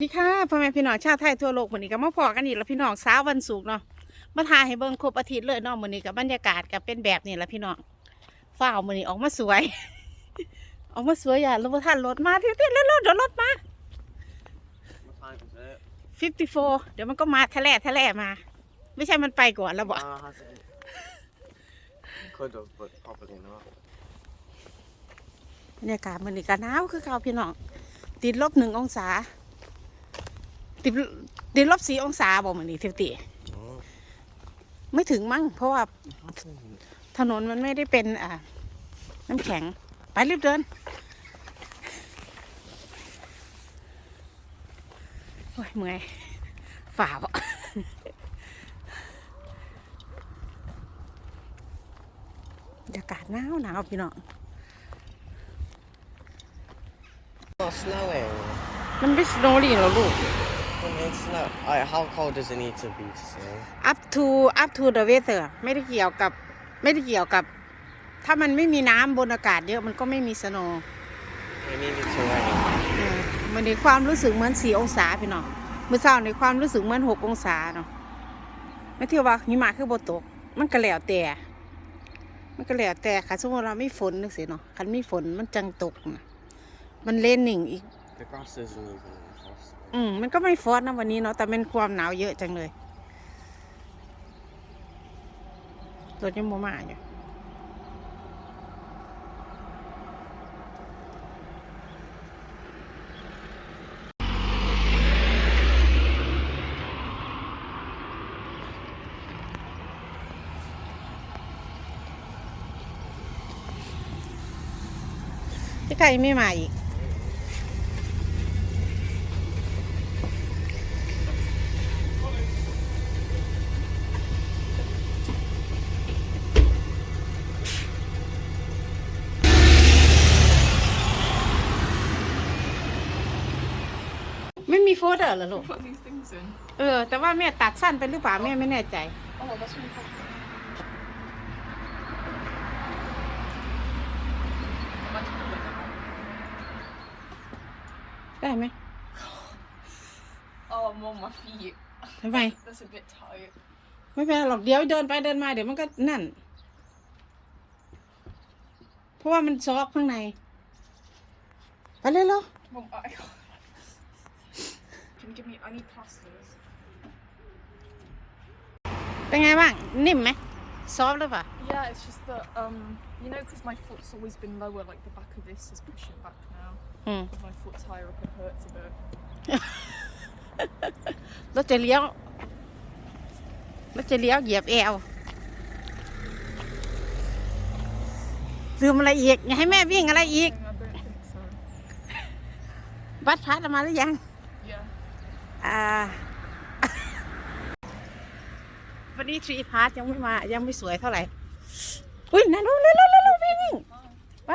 สวัสดีค่ะพ่อแม่พี่น้องชาวไทยทั่วโลกวันนี้ก็มาพอกันอีกแล้วพี่น้องเช้าวันศุกร์เนาะมาทายให้เบิ่งครบอาทิตย์เลยเนาะมื้อนี้กับบรรยากาศก็เป็นแบบนี้แหละพี่น้องฟ้าวมื้อนี้ออกมาสวย ออกมาสวยอย่าลงท่านรถมาที่ที่แล้วรถเดี๋ยวรถมา What time is it? 54 เดี๋ยวมันก็มาทะเลทะเลมา ไม่ใช่มันไปก่อนแล้วบอก Ah, has it? Could have, but probably not. บรรยากาศมื้อนี้ก็หนาวคือเก่าพี่น้องติดลบหนึ่งองศา ติดติดลบสี่องศาบอกมื้อนี้ทิวตี Oh. ไม่ถึงมั้งเพราะว่า Hasn't. ถนนมันไม่ได้เป็นอ่าน้ำแข็ง ไปรีบเดินโอ้ยเมื่อยฝ่าวะบรรยากาศหนาวหนาวพี่น้อง Not snowing. มันไม่สโนว์ลี่หรอลูก When it's snow, Alright, how cold does it need to be to snow? up to up to the weather ไม่ได้เกี่ยวกับไม่ได้เกี่ยวกับ ถ้ามันไม่มีน้ำบนอากาศเยอะมันก็ไม่มีสโนว์ It needed to rain. มันในความรู้สึกเหมือนสี่องศาพี่น้องเมื่อเช้าในความรู้สึกเหมือนหกองศาเนาะไม่เที่ยวว่าหิมะคือบ่ตก มันก็แล้วแต่ มันก็แล้วแต่ค่ะสมมติเราไม่ฝนนึกสิเนาะคันมีฝนมันจังตกนะมันเล่นหนิ่งอีก The grass isn't even frost. อืมมันก็ไม่ฟอสนะวันนี้เนาะแต่เป็นความหนาวเยอะจังเลยรถยังโมมาอยู่ที่ใครไม่มาอีก ม่มีโฟเดอร์เหรอลูก put these things in. เออ แต่ว่าแม่ตัดสั้นไปหรือเปล่าแม่ไม่แน่ใจ Oh, that's really cool. I might have to put it ได้ไหม in. Oh, I'm on my feet. ทำไม That's a bit tight. ไม่เป็นไรหรอกเดี๋ยวเดินไปเดินมาเดี๋ยวมันก็นั่น เพราะว่ามันซอกข้างใน ไปเลยเหรอ Mum, I can't. Can you give me? I need plasters. เป็นไงบ้าง นิ่มไหมซอฟหรือเปล่า Yeah, it's just that um, you know, because my foot's always been lower. Like the back of this is pushing back now. อืม If my foot's higher up, it hurts a bit. รถจะเลี้ยวรถจะเลี้ยวเหยียบแอวลืมอะไรอีกอย่าให้แม่วิ่งอะไรอีก I don't think so. บัตรพัดมาหรือยัง Yeah. อ่าวันนี้ทรีพาร์ทยังไม่มา ยังไม่สวยเท่าไหร่ อุ้ยนั่นเร็วเร็วเร็วเร็ววิ่งวิ่งไป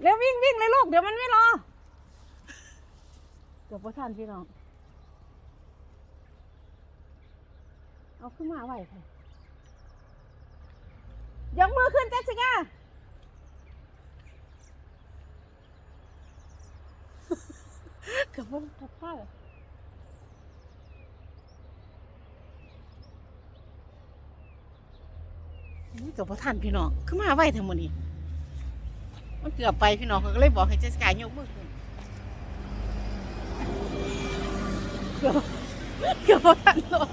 เร็ววิ่งวิ่งเลยลูกเดี๋ยวมันไม่รอ เกือบพอทันพี่น้อง เอาขึ้นมาไหวค่ะยกมือขึ้นเจสิก้าเกือบพอทันท่าเลย นี่กับพ่ท่านพี่น้องขึ้นมาไหวทั้งหมดนี้มันเกือบไปพี่น้องเขาก็เลยบอกให้เจสกายยกมือขึ้นเกือบเกือบพ่ท่านรถ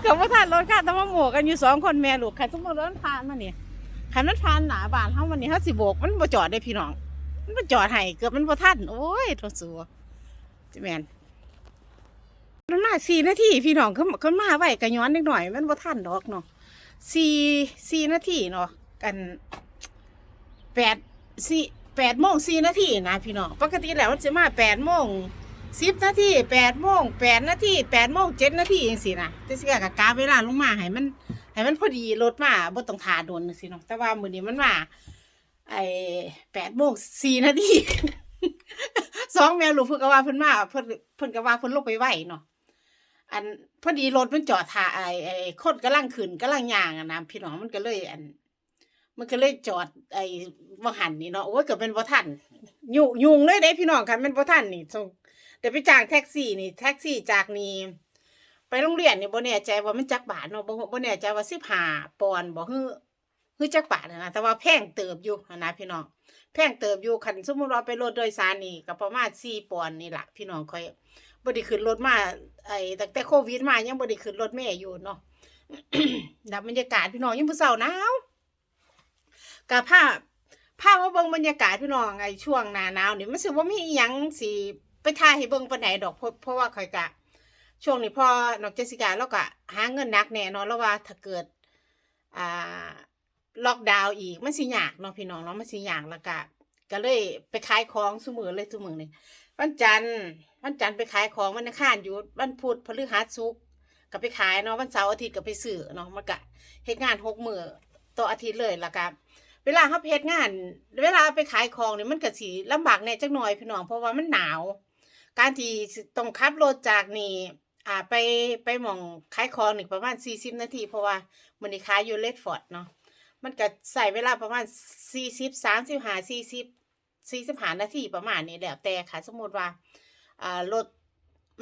เกือบพ่ท่านรถค่ะแต่ว่าหมวกกันอยู่สองคนแม่ลูกใครสมมติรถผ่านมาเนี่ยขันมันผ่านหนาบานเท่าวันนี้เขาสิโบกมันบ่จอดได้พี่น้อง มันบ่จอดให้เกือบมันบ่ทันโอ้ยทษสัวจิแมนมันมาสี่นาทีพี่น้องเขาเขามาไหวกันย้อนนิดหน่อย มันบ่ทันดอกเนาะ สี่สี่นาทีเนาะกันแปดสี่แปดโมงสี่นาทีนะพี่น้องปกติแล้วมันจะมาแปดโมงสิบนาทีแปดโมงแปดนาทีแปดโมงเจ็ดนาทีเองสินะแต่สิกะกาเวลาลงมาให้มันให้มันพอดีรถมาบ่ต้องทาโดนจังสิเนาะแต่ว่ามื้อนี้มันมาไอ้แปดโมงสี่นาทีสองแม่ลูกเพิ่นก็ว่าเพิ่นมาเพิ่นเพิ่นก็ว่าเพิ่นลงไปไหวเนาะ อันพอดีรถมันจอดท่าไอ้ไอ้คนกำลังขึ้นกำลังย่างอะนะพี่น้องมันก็เลย อัน มันก็เลยจอด ไอ้ว่หันนี่เนาะโอ้ยเกิดเป็นบ่ทันยุยุงเลยเด้พี่น้องค่ะเป็นบ่ทันนี่ส่งแต่ไปจ้างแท็กซี่นี่ แท็กซี่จากนี่ไปโรงเรียนนี่บ่แน่ใจว่ามันจักบาทเนาะบ่บ่แน่ใจว่า15ปอนด์บ่ฮือฮือจักบาทนะนะแต่ว่าแพงเติบอยู่นะพี่น้องแพงเติบอยู่คันสมมุติว่าไปรถโดยสารนี่ก็ประมาณ4ปอนด์นี่แหละพี่น้องค่อย บ่ได้ขึ้นรถมาไอ้ตั้งแต่โควิดมายังบ่ได้ขึ้นรถแม่อยู่เนาะดับบรรยากาศพี่น้องยังผู้เฒ่าหนาวกับผ้าผ้ามาเบิ่งบรรยากาศพี่น้องไอ้ช่วงหน้าหนาวนี่มันสิว่ามีอีหยังสิไปถ่ายให้เบิ่งปานใดดอกเพราะเพราะว่าข่อยกะ ช่วงนี้พอนอกเจสิกาเราก็หาเงินนักแน่นอนแล้วว่าถ้าเกิดอ่าล็อกดาวน์อีกมันสิยากเนาะพี่น้องเนาะมันสิยากแล้วก็ ก็เลยไปขายของซุมื้อเลยซุมื้อนี่วันจันทร์วันจันทร์ไปขายของวันอังคารหยุดวันพุธพฤหัสศุกร์ก็ไปขายเนาะวันเสาร์อาทิตย์ก็ไปซื้อเนาะมันก็เฮ็ดงานหกมือต่ออาทิตย์เลยแล้วก็เวลาเฮาเฮ็ดงาน เวลาไปขายของเนี่ยมันก็สิลำบากแน่จักหน่อยพี่น้องเพราะว่ามันหนาว การที่ต้องขับรถจากนี่อ่าไปไปมองขายของนี่ประมาณสี่สิบนาที เพราะว่ามันนี่ขายอยู่เลดฟอร์ดเนาะ มันก็ใส่เวลาประมาณสี่สิบสามสิบห้าสี่สิบสี่สิบห้านาทีประมาณนี้แล้วแต่ค่ะ สมมติว่าอ่ารถ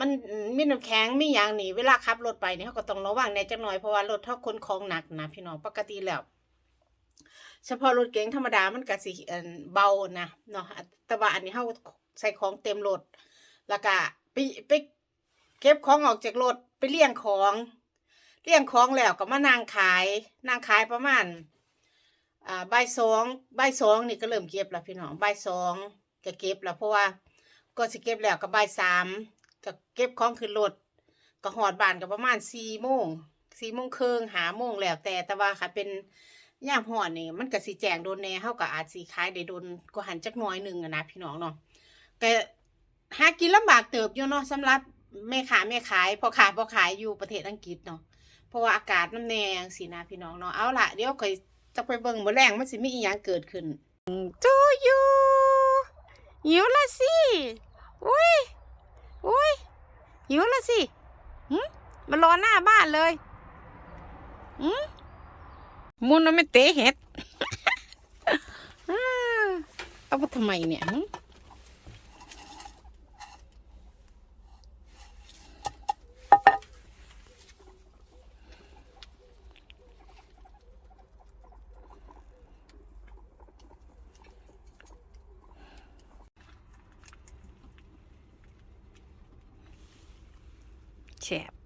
มันมีน้ำแข็งมีอย่างนี่เวลาขับรถไปเนี่ยเขาก็ต้องระวังในจักหน่อยเพราะว่ารถเท่าคนของหนักนะพี่น้องปกติแล้วเฉพาะรถเก๋งธรรมดามันก็สิเอิ่นเบานะเนาะแต่ว่าอันนี้เขาใส่ของเต็มรถแล้วก็ไปไปเก็บของออกจากรถไปเลี้ยงของเลี้ยงของแล้วก็มานั่งขายนั่งขายประมาณ อ่าบ่ายสองใบสองนี่ก็เริ่มเก็บแล้วพี่น้องใบสองก็เก็บแล้วเพราะว่าก็สิเก็บแล้วก็บ่ายสามก็เก็บของขึ้นรถก็หอดบานก็ประมาณสี่โมงสี่โมงครึ่งหาโมงแล้วแต่แต่ว่าค่ะเป็นย่ามหอดนี่มันก็สิแจงโดนแน่เฮาก็อาจสิขายได้โดนก็หันจักน้อยหนึ่งนะพี่น้องเนาะก็หากินลำบากเติบอยู่เนาะสำหรับแม่ขายแม่ขายพอขายพอขายอยู่ประเทศอังกฤษเนาะเพราะว่าอากาศมันแนงสินะพี่น้องเนาะเอาละเดี๋ยวคอย จะไปเบิ่งมื้อแรงมันสิมีอีหยังเกิดขึ้นจูยูหิวละสิอุ้ยอุ้ยหิวละสิหึมารอหน้าบ้านเลยหึมุนมันไม่เตะเห็ดอ้าเอาไปทำไมเนี่ย แฉบๆ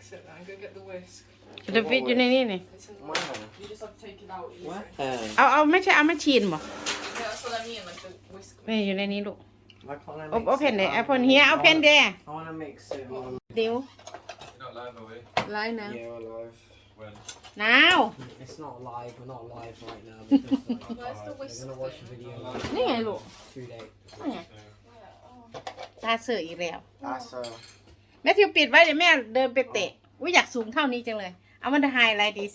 Sit there and go get the whisk. เดฟิตอยู่ในนี่นี่ It's in the Wow. You just have to take it out. easy. What? เอาเอาไม่ใช่เอามาชีนบ่ Yeah, that's what I mean, like the whisk. ไม่อยู่ในนี้ลูก Why can't I โอ mix โอเพน it? เลย I แอปเปิล wanna- เฮียเอาเพนเด I want to mix it. Um, เดี๋ยว You're not live, are we? ไลน์นะ yeah, we're live. When? นาว It's not live. We're not live right now because like, Where's the we're whisk? gonna watch a video in นี่ไงลูก two days. นี่ไงตาเสืออีกแล้ว That's uh, แม่ทิวปิดไว้เดี๋ยวแม่เดินไปเตะอุ้ยอยากสูงเท่านี้จังเลย เอามันไฮไลท์ดิส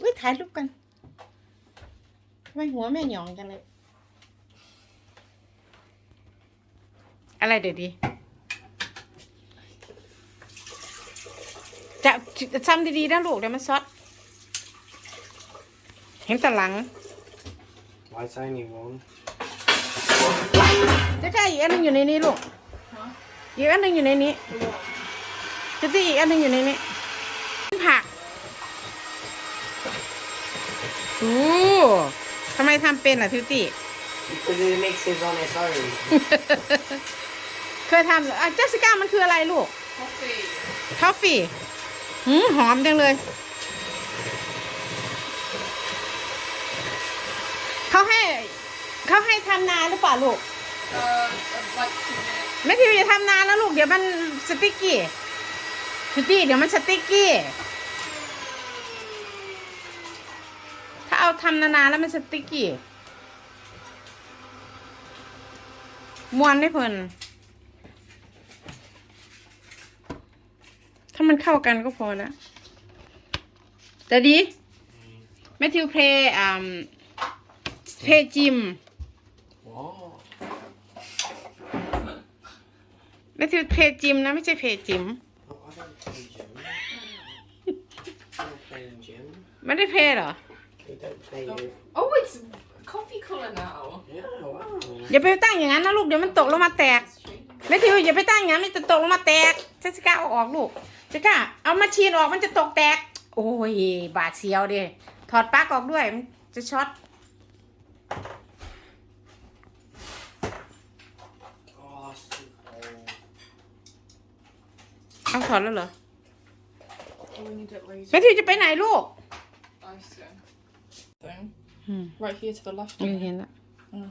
อุ้ยถ่ายรูปกันทำไม่หัวแม่หยองจังเลย อะไรเดี๋ยวดี จะจะซ้ำดีๆนะลูกเดี๋ยวมันซอดเห็นแตหลัง why it's only one. จะใกล้อีกอันหนึงอยู่ในนี้ลูกอีกอันหนึงอยู่ในนี้จะที่อีกอันหนึงอยู่ในนี้ผักโอ้ทำไมทำเป็นอะทิวตี้ Because it mixes on its own. เคยทำเหรออะเจสสิก้ามันคืออะไรลูก Coffee. ทอฟฟี่ หืมหอมจังเลย เขาให้ เขาให้ทำนานหรือเปล่าลูก Uh, like two minutes. ไม่ทิวอย่าทำนานนะลูก เดี๋ยวมันสติ๊กกี้ทิวตี้เดี๋ยวมันสติ๊กกี้ ถ้าเอาทำนานๆแล้วมันสติ๊กกี้มวนได้เพิ่น ถ้ามันเข้ากันก็พอแล้วแต่ดีแมทธิวเพลย์อ่าเพลย์จิม What? แมทธิวเพลย์จิมนะ ไม่ใช่เพลย์จิม Oh, I gym. You're playing gym. ไม่ได้เพย์เหรอ You don't play it. Oh, it's coffee colour now. Yeah, wow. อย่าไปตั้งอย่างนั้นนะลูกเดี๋ยวมันตกลงมาแตก It's changed. แม่ทิวอย่าไปตั้งอย่างนั้นมันจะตกลงมาแตกเจสสิก้าเอาออกลูกเจสสิก้าเอามาชีนออกมันจะตกแตก โอ้ย บาดเสียวดิถอดปลั๊กออกด้วยมันจะช็อต Oh, it's too cold. เอาถอดแล้วเหรอ Oh, we need it laser. แม่ทิวจะไปไหนลูก I see. Thing. Hmm. Right here to the left. ไม่เห็นละอืม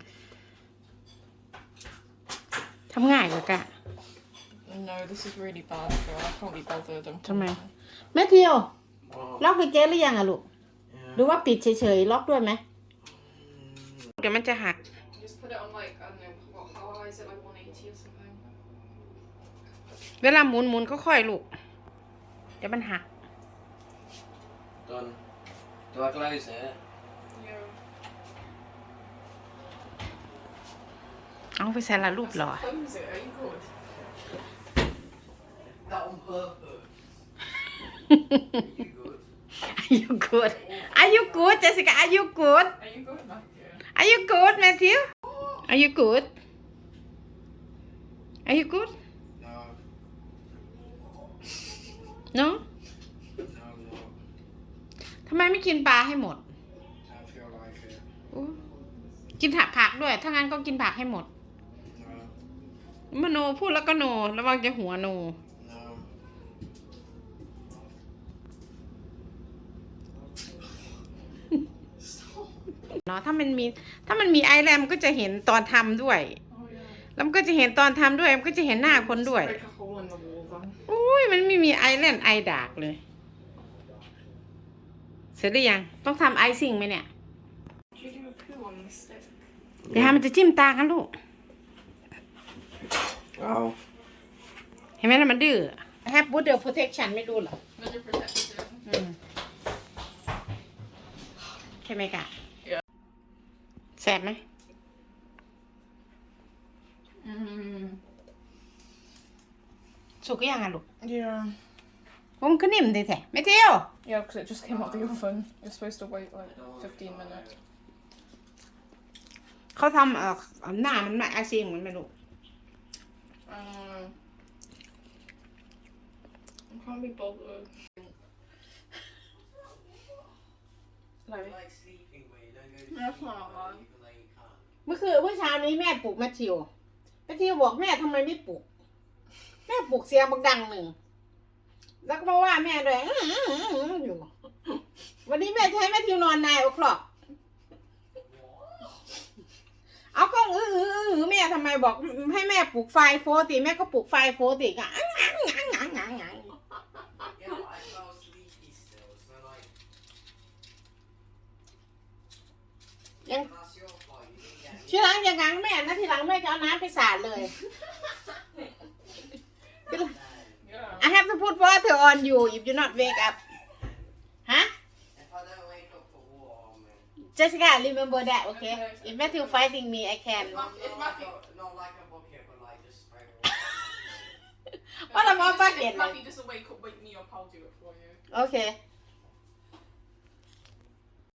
ทำง่ายกว่ากะ No, this is really bad. Girl. I can't be bothered. I'm ทำไม แม่ทิว Wow. ล็อกกุญแจหรือยังอะลูก หรือว่าปิดเฉยๆ ล็อกด้วยไหม เดี๋ยวมันจะหัก Just put it on like I don't know what how high is it like 180 or something. เวลาหมุนหมุนก็ค่อยลูก เดี๋ยวมันหัก Done. Do I close it? Yeah. เอาไปใส่ละรูปหรอ Close it. Are you good? That on purpose. you good? Are you good? Are you good Jessica Are you good Are you good, Matthew? Are you good Matthew Are you good Are you good No. No No, no. ทำไมไม่กินปลาให้หมด I feel like it. อู้กินผักผักด้วย ถ้างั้นก็กินผักให้หมด No. มโนพูดแล้วก็โน ระวังจะหัวโน เนาะถ้ามันมีถ้ามันมีไอแรมก็จะเห็นตอนทำด้วย Oh yeah. แล้วมันก็จะเห็นตอนทำด้วยมันก็จะเห็นหน้าคนด้วย Break a hole in the wall then. อุ้ยมันไม่มีไอแลนด์ไอดากเลย เสร็จหรือยังต้องทำไอซิ่งไหมเนี่ย Did you do a poo on the stick? เดี๋ยวมันจะจิ้มตากันลูก Oh. เห็นไหมล่ะมันดื้อ have wood protection ไม่รู้เหรอ Under protection. อืมใช่ไหมกะ Yeah. แสบไหม Mm. สุกหรือยังอะลูก Yeah. ผมก็นิ่มดีแท้ไม่เที่ยว Yeah, because it just came out the oven. You're supposed to wait like 15 minutes. เขาทำเอ่อหน้ามันไม่ไอซิ่งเหมือนไหมลูก Um, I can't be bothered. Like, like sleeping where you don't go to That's sleep, not but hard. even though you can't. เมื่อคืนเมื่อเช้านี้แม่ปลุกแมทธิวแมทธิวบอกแม่ทำไมไม่ปลุก แม่ปลุกเสียงบักดังหนึ่ง แล้วก็มาว่าแม่ด้วยอื้ออื้ออื้ออยู่ วันนี้แม่จะให้แมทธิวนอนนายโอคลอก เอาก็อื้ออื้ออื้อแม่ทำไมบอกให้แม่ปลุกไฟโฟติแม่ก็ปลุกไฟโฟติก็อังอังอังอังอังอัง Yeah, but I felt sleepy still, so like. ยัง That's ทีหลังอย่างงังแม่นะทีหลังแม่จะเอาน้ำไปสาดเลย yeah. I have to put water on you if you not wake up ฮะ If I don't wake up for water on me. Jessica remember that okay if Matthew fighting me I can Not, If not, my like a, not like a bucket, but like just spray water on me. What If about Matthew doesn't- bucket, If like? Matthew doesn't wake up, wake me up. I'll do it for you. okay